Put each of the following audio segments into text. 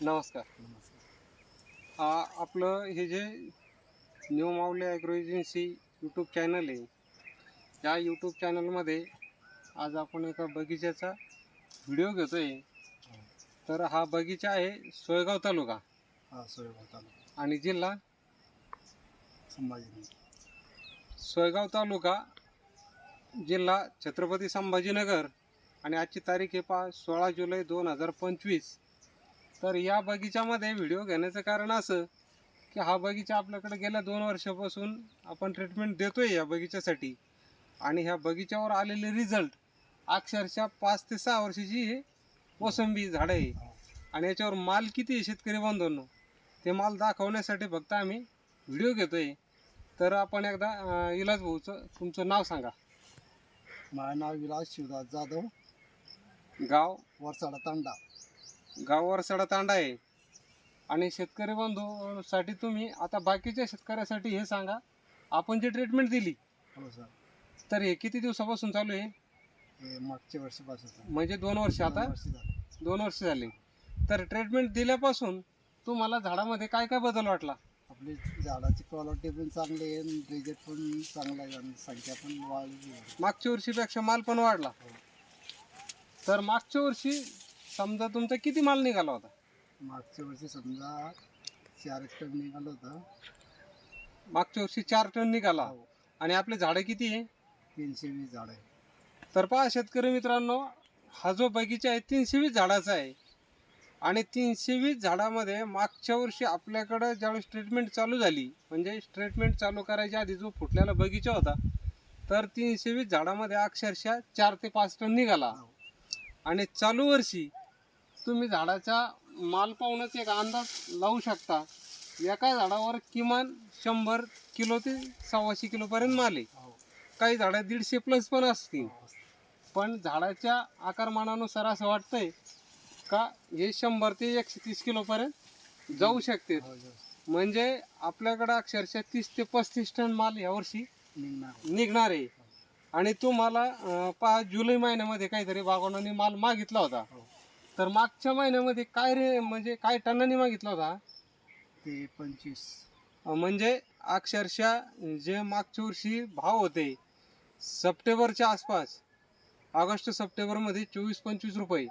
नमस्कार. हा आपलं हे जे new Mauli agro agency YouTube channel आहे या यूट्यूब चॅनलमध्ये आज आपण एका बगीच्याचा व्हिडिओ घेतो आहे तर हा बगीचा आहे सोयगाव तालुका. हा सोयगाव तालुका. आणि जिल्हा? संभाजीनगर. सोयगाव तालुका जिल्हा छत्रपती संभाजीनगर. आणि आजची तारीख आहे पा सोळा जुलै दोन हजार पंचवीस. तर या बगीच्यामध्ये व्हिडिओ घेण्याचं कारण असं की हा बगीचा आपल्याकडे गेल्या दोन वर्षापासून आपण ट्रीटमेंट देतो आहे या बगीच्यासाठी. आणि ह्या बगीच्यावर आलेले रिझल्ट अक्षरशः पाच ते सहा वर्षाची ही मोसंबी झाडं आहे. आणि याच्यावर माल किती आहे शेतकरी बांधवांनो? ते माल दाखवण्यासाठी फक्त आम्ही व्हिडिओ घेतो आहे तर आपण एकदा इलाज भाऊचं तुमचं नाव सांगा. माझं नाव विलास शिवदास जाधव. गाव? वरसाडा तांडा. गावावर सडा तांडा आहे. आणि शेतकरी बंधूसाठी तुम्ही आता बाकीच्या शेतकऱ्यासाठी हे सांगा आपण जी ट्रीटमेंट दिली हो सर. तर हे किती दिवसापासून चालू आहे? हे मागच्या वर्षीपासून म्हणजे दोन वर्ष आता? दोन वर्षी झालं. दोन वर्ष झाली. तर ट्रीटमेंट दिल्यापासून तुम्हाला झाडामध्ये काय काय बदल वाटला? आपली झाडाची क्वालिटी पण चांगली आहे रिजेक्ट पण चांगला आहे आणि संख्या पण वाढली आहे. मागच्या वर्षीपेक्षा माल पण वाढला. हो. तर मागच्या वर्षी समजा तुमचा किती माल निघाला होता? मागच्या वर्षी समजा चार टन निघालं होतं. मागच्या वर्षी चार टन निघाला. हो. आणि आपले झाडं किती आहे? तीनशे वीस झाड आहे. तर पहा शेतकरी मित्रांनो हा जो बगीचा आहे तीनशे वीस झाडाचा आहे. आणि तीनशे वीस झाडामध्ये मागच्या वर्षी आपल्याकडं ज्यावेळेस ट्रीटमेंट चालू झाली म्हणजे ट्रीटमेंट चालू करायच्या आधी जो फुटलेला बगीचा होता तर तीनशे वीस झाडामध्ये अक्षरशः चार ते पाच टन निघाला. हो. आणि चालू वर्षी तुम्ही झाडाचा माल पाहूनच एक अंदाज लावू शकता एका झाडावर किमान शंभर किलो ते सव्वाशे किलोपर्यंत माल आहे हो. काही झाडं दीडशे प्लस पण असतील हो. पण झाडाच्या आकारमानानुसार असं वाटतंय का हे शंभर ते एकशे तीस किलोपर्यंत जाऊ शकते हो, हो. म्हणजे आपल्याकडं अक्षरशः तीस ते पस्तीस टन माल यावर्षी निघणार निघणार आहे आणि तुम्हाला पहा जुलै महिन्यामध्ये काहीतरी बागवानांनी माल मागितला होता हो. तर मागच्या महिन्यामध्ये काय रे म्हणजे काय टनांनी मागितला होता ते पंचवीस म्हणजे अक्षरशः जे मागच्या वर्षी भाव होते सप्टेंबरच्या आसपास ऑगस्ट सप्टेंबरमध्ये चोवीस पंचवीस रुपये.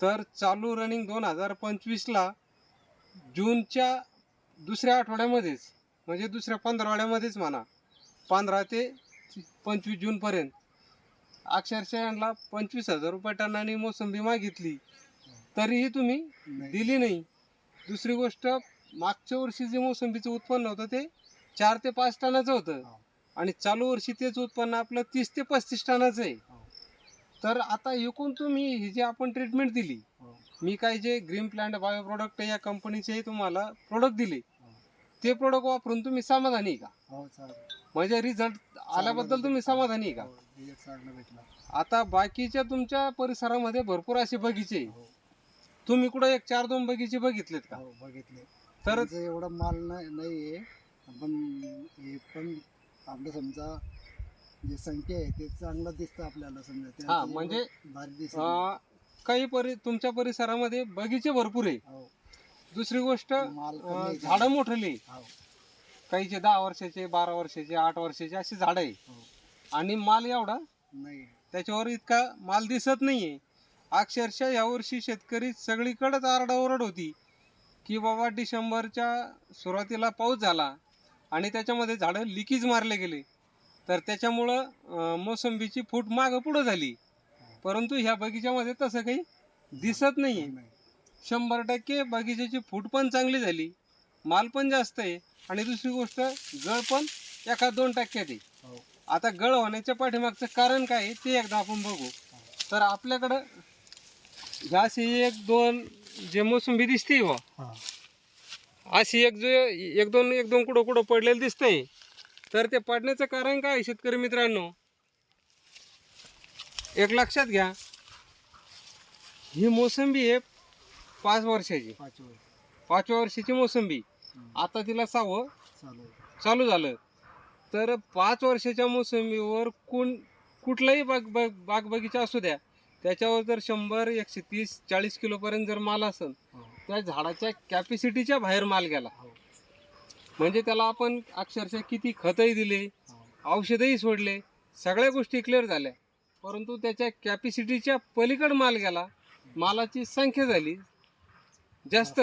तर चालू रनिंग दोन हजार पंचवीसला जूनच्या दुसऱ्या आठवड्यामध्येच म्हणजे दुसऱ्या पंधरवाड्यामध्येच म्हणा पंधरा ते पंचवीस जूनपर्यंत अक्षरशः यांना पंचवीस हजार रुपये टनाने मोसंबी मागितली तरीही तुम्ही. दिली नाही दुसरी गोष्ट मागच्या वर्षी जे मोसंबीचं उत्पन्न होतं ते चार ते पाच टनाचं होतं हो. आणि चालू वर्षी तेच उत्पन्न आपलं तीस ते पस्तीस टनाचं आहे हो. तर आता एकूण तुम्ही ही जी आपण ट्रीटमेंट दिली हो. मी काय जे ग्रीन प्लॅन्ट बायो प्रोडक्ट या कंपनीचे तुम्हाला प्रोडक्ट दिले. ते प्रोडक्ट वापरून तुम्ही समाधानी का म्हणजे रिझल्ट आल्याबद्दल तुम्ही समाधानी आहे का result चांगला भेटला. आता बाकीच्या तुमच्या परिसरामध्ये भरपूर असे बगीचे आहे. हो. तुम्ही कुठं एक चार दोन बगीचे बघितलेत का? हो बघितले. तर एवढा माल नाही नाहीये पण हे पण आपलं समजा जे संख्या आहे ते चांगलं दिसतं आपल्याला समजा. हा, म्हणजे, भारी दिसत अं, काही परि तुमच्या परिसरामध्ये बगीचे भरपूर आहे. हो. दुसरी गोष्ट माल कमी अं, आहे. झाडं मोठली. हो. काहीचे दहा वर्षाचे बारा वर्षाचे आठ वर्षाचे अशी झाडं आहे. हो. आणि माल एवढा? नाही. त्याच्यावर इतका माल दिसत नाहीये. अक्षरशः यावर्षी शेतकरी सगळीकडेच आरडाओरड होती की बाबा डिसेंबरच्या सुरुवातीला पाऊस झाला आणि त्याच्यामध्ये झाडं लिकीज मारले गेले. तर त्याच्यामुळं मोसंबीची फूट मागं पुढं झाली. परंतु ह्या बगीच्यामध्ये तसं काही दिसत नाहीये. नाही शंभर टक्के बगीच्याची फूट पण चांगली झाली माल पण जास्त आहे आणि दुसरी गोष्ट गळ पण एका दोन टक्क्यात आहे. हो. आता गळ होण्याच्या पाठीमागचं कारण काय आहे ते एकदा आपण बघू. तर आपल्याकडं ह्या अशी एक दोन जे मोसंबी दिसते हा. अशी एक जो एक दोन एक दोन कुठं कुठं पडलेलं दिसतंय तर ते पडण्याचं कारण काय आहे शेतकरी मित्रांनो? एक लक्षात घ्या. ही मोसंबी आहे पाच वर्षाची. पाच वर्ष. पाचव्या वर्षाची मोसंबी. आता तिला आहे. चालू झालं. तर पाच वर्षाच्या मोसंबीवर कोण कुठलाही बाग बाग बाग बगीचा असू द्या त्याच्यावर जर शंभर एकशे तीस चाळीस किलोपर्यंत जर माल असेल हो. त्या झाडाच्या कॅपॅसिटीच्या बाहेर माल गेला. हो. म्हणजे त्याला आपण अक्षरशः किती खतही दिले हो. औषधही सोडले सगळ्या गोष्टी क्लिअर झाल्या. परंतु त्याच्या कॅपॅसिटीच्या पलीकड माल गेला मालाची संख्या झाली जास्त.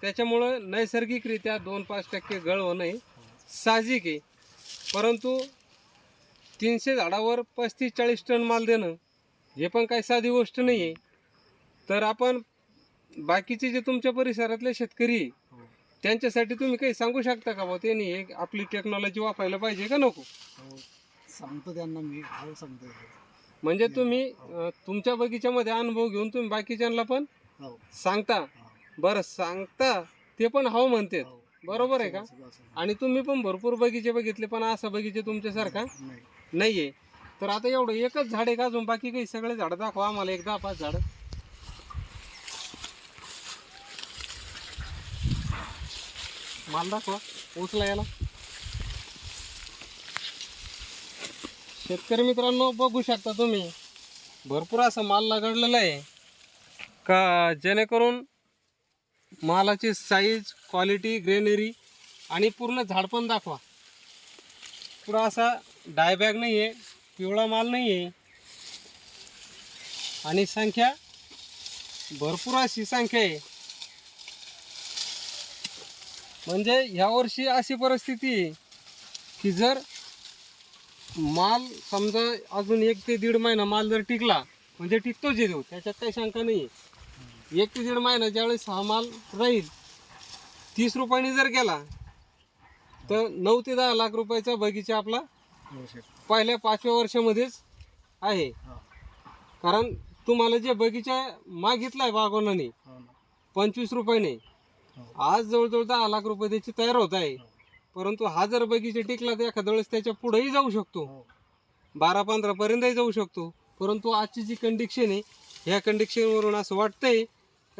त्याच्यामुळं नैसर्गिकरित्या दोन पाच टक्के गळ होणं साहजिक आहे. परंतु तीनशे झाडावर पस्तीस चाळीस टन माल देणं हे पण काही साधी गोष्ट नाही आहे तर आपण बाकीचे जे तुमच्या परिसरातले शेतकरी. त्यांच्यासाठी तुम्ही काही सांगू शकता का बा त्यांनी हे आपली टेक्नॉलॉजी वापरायला पाहिजे का नको हो. सांगतो त्यांना मी हो सांगतो म्हणजे तुम्ही अं, तुमच्या बगीच्यामध्ये अनुभव घेऊन तुम्ही बाकीच्यांना पण हो सांगता. बरं सांगता ते पण हो म्हणते हो. बरोबर आहे का? आणि तुम्ही पण भरपूर बगीचे बघितले पण असा बगीचे तुमच्यासारखा नाही. नाहीये. तर आता एवढं एकच झाड आहे का अजून बाकी काही सगळे झाडं दाखवा आम्हाला एक दहा पाच झाडं. माल दाखवा उचला याला. शेतकरी मित्रांनो बघू शकता तुम्ही. भरपूर असा माल लागलेला आहे. का जेणेकरून मालाची साईज क्वालिटी ग्रेनरी आणि पूर्ण झाड पण दाखवा. पुरा असा डायबॅग नाही आहे पिवळा माल नाही आहे आणि संख्या भरपूर अशी संख्या आहे. म्हणजे ह्या वर्षी अशी परिस्थिती आहे की जर माल समजा अजून एक ते दीड महिना माल जर टिकला म्हणजे टिकतोच येतो त्याच्यात काही शंका नाही आहे एक ते दीड महिना ज्यावेळेस हा माल राहील तीस रुपयांनी जर गेला तर नऊ ते दहा लाख रुपयाचा बगीचा आपला हो पहिल्या पाचव्या वर्षामध्येच आहे हो. कारण तुम्हाला जे बगीचा मागितलाय बागवानाने हो. पंचवीस रुपयाने हो. आज जवळजवळ दहा लाख रुपये त्याची तयार होत आहे परंतु हा जर बगीचा टिकला तर एखाद्या वेळेस त्याच्या पुढेही जाऊ शकतो हो. बारा पंधरा पर्यंतही जाऊ शकतो परंतु आजची जी कंडिशन आहे ह्या कंडिशनवरून असं वाटतंय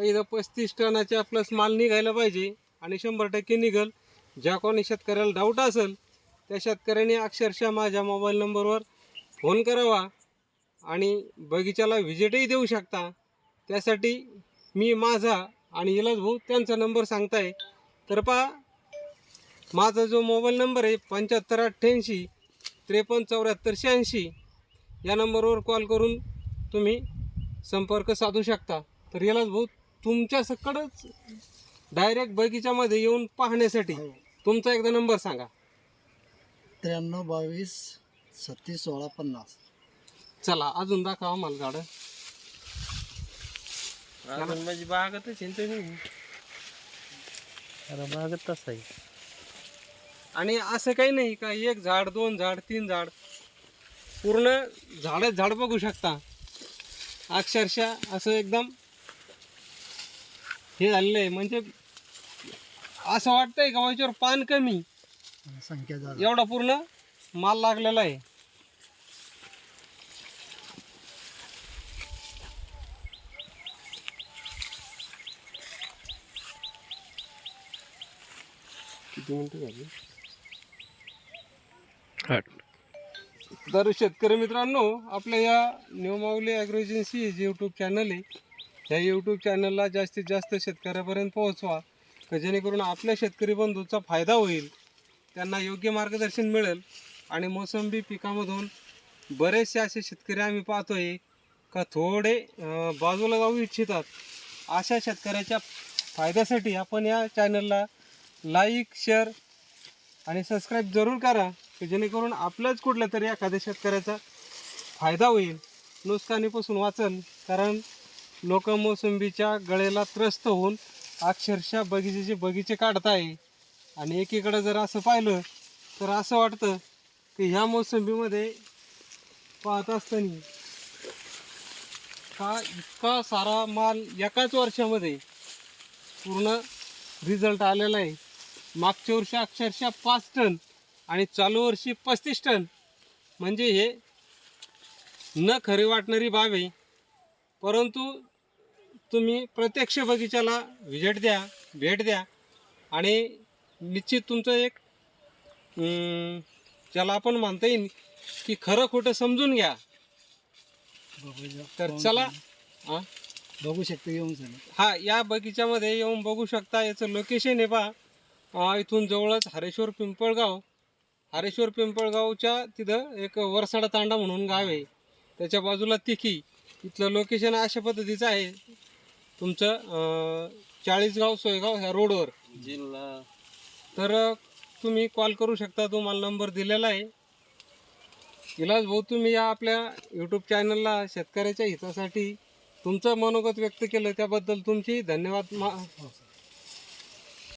इथं पस्तीस टनाच्या प्लस माल निघायला पाहिजे आणि शंभर टक्के निघल. ज्या कोणी शेतकऱ्याला डाऊट असेल त्या शेतकऱ्याने अक्षरशः माझ्या मोबाईल नंबरवर फोन करावा आणि बगीचाला व्हिजिटही देऊ शकता. त्यासाठी मी माझा आणि इलाज भाऊ त्यांचा नंबर सांगताय. तर पहा माझा जो मोबाईल नंबर आहे पंच्याहत्तर अठ्ठ्याऐंशी त्रेपन्न चौऱ्याहत्तर शहाऐंशी या नंबरवर कॉल करून तुम्ही संपर्क साधू शकता. तर यालाच भाऊ तुमच्या सकडच डायरेक्ट बगीच्यामध्ये येऊन पाहण्यासाठी. हो. तुमचा एकदा नंबर सांगा. त्र्याण्णव बावीस छत्तीस सोळा पन्नास. चला अजून दाखवा मला झाडं. अजून माझी बागतच आहे ना तुम्ही. अरे बागत तसं आहे. आणि असं काही नाही का एक झाड दोन झाड तीन झाड. पूर्ण झाडच झाड बघू शकता. अक्षरशः असं एकदम हे झालेलं आहे. म्हणजे असं वाटतंय का याच्यावर पान कमी? संख्या झाली एवढा पूर्ण माल लागलेला आहे. किती मिनिटं झाली? तर शेतकरी मित्रांनो आपल्या या न्यू माऊली ॲग्रो एजन्सी जे यूट्यूब चॅनल आहे ह्या यूट्यूब चॅनलला जास्तीत जास्त शेतकऱ्यापर्यंत पोहोचवा का जेणेकरून आपल्या शेतकरी बंधूचा फायदा होईल त्यांना योग्य मार्गदर्शन मिळेल आणि मोसंबी पिकामधून बरेचसे असे शेतकरी आम्ही पाहतोय का थोडे बाजूला जाऊ इच्छितात. अशा शेतकऱ्याच्या फायद्यासाठी आपण या चॅनलला लाईक शेअर आणि सबस्क्राईब जरूर करा की जेणेकरून आपल्याच कुठल्या तरी एखाद्या शेतकऱ्याचा फायदा होईल. नुकसानीपासून वाचल कारण लोक मोसंबीच्या गळेला त्रस्त होऊन अक्षरशः बगीचेचे बगीचे काढताय आणि एकीकडं जर असं पाहिलं तर असं वाटतं की ह्या मोसंबीमध्ये पाहत असताना का इतका सारा माल एकाच वर्षामध्ये पूर्ण रिझल्ट आलेला आहे. मागच्या वर्षी अक्षरशः पाच टन आणि चालू वर्षी पस्तीस टन. म्हणजे हे न खरी वाटणारी बाब आहे. परंतु तुम्ही प्रत्यक्ष बगीचाला व्हिजिट द्या भेट द्या. आणि निश्चित तुमचं एक ज्याला आपण म्हणता येईल की खरं खोटं समजून घ्या. तर चला हा. बघू शकतो येऊन हा या बगीच्यामध्ये येऊन बघू शकता याचं लोकेशन आहे पहा इथून जवळच हरेश्वर पिंपळगाव. हरेश्वर पिंपळगावच्या तिथं एक वरसाडा तांडा म्हणून गाव आहे. त्याच्या बाजूला तिखी. इथलं लोकेशन अशा पद्धतीचं आहे. तुमचं चाळीसगाव सोयगाव ह्या रोडवर. जिल्हा. तर तुम्ही कॉल करू शकता तुम्हाला नंबर दिलेला आहे. इलाज भाऊ तुम्ही या आपल्या यूट्यूब चॅनलला शेतकऱ्याच्या हितासाठी तुमचं मनोगत व्यक्त केलं त्याबद्दल तुमची धन्यवाद. मा